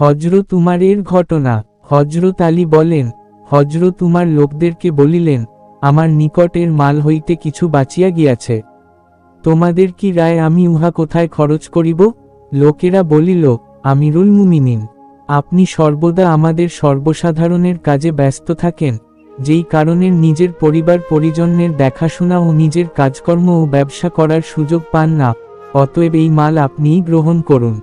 হজরত উমারের ঘটনা। হজরত আলী বলেন হজরত উমার লোকদেরকে বলিলেন, আমার নিকটের মাল হইতে কিছু বাঁচিয়া গিয়াছে। তোমাদের কি রায় আমি উহা কোথায় খরচ করিব? লোকেরা বলিল, আমিরুল মুমিনিন, আপনি সর্বদা আমাদের সর্বসাধারণের কাজে ব্যস্ত থাকেন। যেই কারণে নিজের পরিবার পরিজনের দেখাশোনা ও নিজের কাজকর্ম ও ব্যবসা করার সুযোগ পান না। অতএব এই মাল আপনিই গ্রহণ করুন।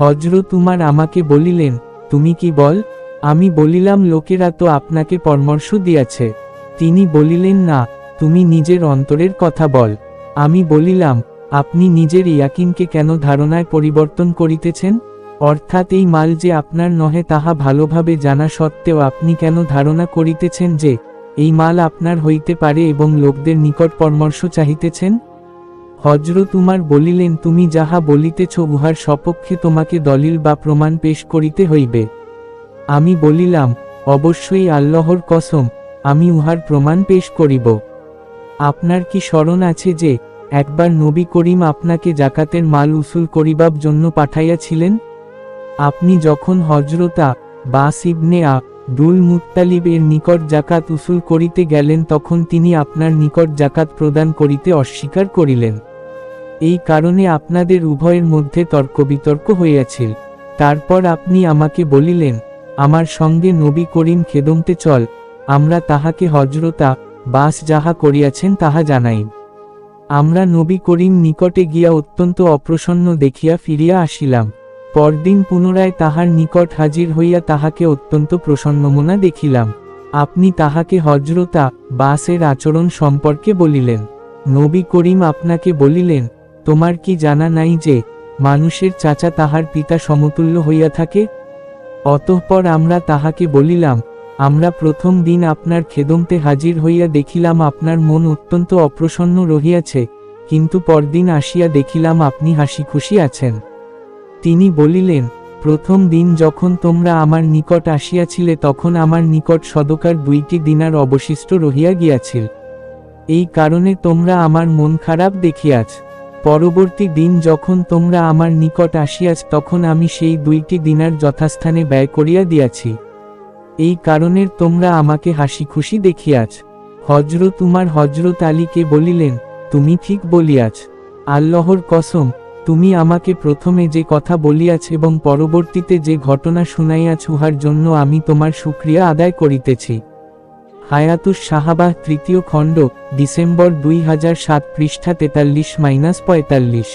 হজরত উমার আমাকে বলিলেন, তুমি কি বল? আমি বলিলাম, লোকেরা তো আপনাকে পরামর্শ দিয়াছে। তিনি বলিলেন, না, তুমি নিজের অন্তরের কথা বল। আমি বলিলাম, আপনি নিজের ইয়াকিনকে কেন ধারণায় পরিবর্তন করিতেছেন? অর্থাৎ এই মাল যে আপনার নহে তাহা ভালোভাবে জানা সত্ত্বেও আপনি কেন ধারণা করিতেছেন যে, এই মাল আপনার হইতে পারে এবং লোকদের নিকট পরামর্শ চাহিতেছেন? হজরত উমার বলিলেন, তুমি যাহা বলিতেছ, উহার সপক্ষে তোমাকে দলিল বা প্রমাণ পেশ করিতে হইবে। আমি বলিলাম, অবশ্যই আল্লাহর কসম, আমি উহার প্রমাণ পেশ করিব। আপনার কি স্মরণ আছে যে, একবার নবী করিম আপনাকে জাকাতের মাল উসুল করিবার জন্য পাঠাইয়াছিলেন? আপনি যখন হজরতা বা ইবনে আ, দুল মুত্তালিব এর নিকট জাকাত উসুল করিতে গেলেন, তখন তিনি আপনার নিকট জাকাত প্রদান করিতে অস্বীকার করিলেন। এই কারণে আপনাদের উভয়ের মধ্যে তর্ক বিতর্ক হইয়াছিল তারপর আপনি আমাকে বলিলেন, আমার সঙ্গে নবী করিম খেদমতে চল, আমরা তাহাকে হজরতা বাস যাহা করিয়াছেন তাহা জানাই। আমরা নবী করিম নিকটে গিয়া অত্যন্ত অপ্রসন্ন দেখিয়া ফিরিয়া আসিলাম। পরদিন পুনরায় তাহার নিকট হাজির হইয়া তাহাকে অত্যন্ত প্রসন্নমনা দেখিলাম। আপনি তাহাকে হজরতা বাসের আচরণ সম্পর্কে বলিলেন। নবী করিম আপনাকে বলিলেন তোমার কি জানা নাই যে, মানুষের চাচা তাহার পিতা সমতুল্য হইয়া থাকে? অতঃপর আমরা তাহাকে বলিলাম, আমরা প্রথম দিন আপনার খেদমতে হাজির হইয়া দেখিলাম আপনার মন অত্যন্ত অপ্রসন্ন রহিয়াছে, কিন্তু পরদিন আসিয়া দেখিলাম আপনি হাসি খুশি আছেন। তিনি বলিলেন, প্রথম দিন যখন তোমরা আমার নিকট আসিয়াছিলে তখন আমার নিকট সদকার দুইটি দিনার অবশিষ্ট রহিয়া গিয়াছিল। এই কারণে তোমরা আমার মন খারাপ দেখিয়াছ। পরবর্তী দিন যখন তোমরা আমার নিকট আসিয়াছ, তখন আমি সেই দুইটি দিনার যথাস্থানে ব্যয় করিয়া দিয়াছি। এই কারণের তোমরা আমাকে হাসি খুশি দেখিয়াছ। হজরত উমার হজরত আলীকে বলিলেন, তুমি ঠিক বলিয়াছ। আল্লাহর কসম, তুমি আমাকে প্রথমে যে কথা বলিয়াছ এবং পরবর্তীতে যে ঘটনা শুনাইয়াছ, উহার জন্য আমি তোমার সুক্রিয়া আদায় করিতেছি। হায়াতুস সাহাবাহ তৃতীয় খণ্ড ডিসেম্বর দুই হাজার সাত পৃষ্ঠা তেতাল্লিশ মাইনাস পঁয়তাল্লিশ।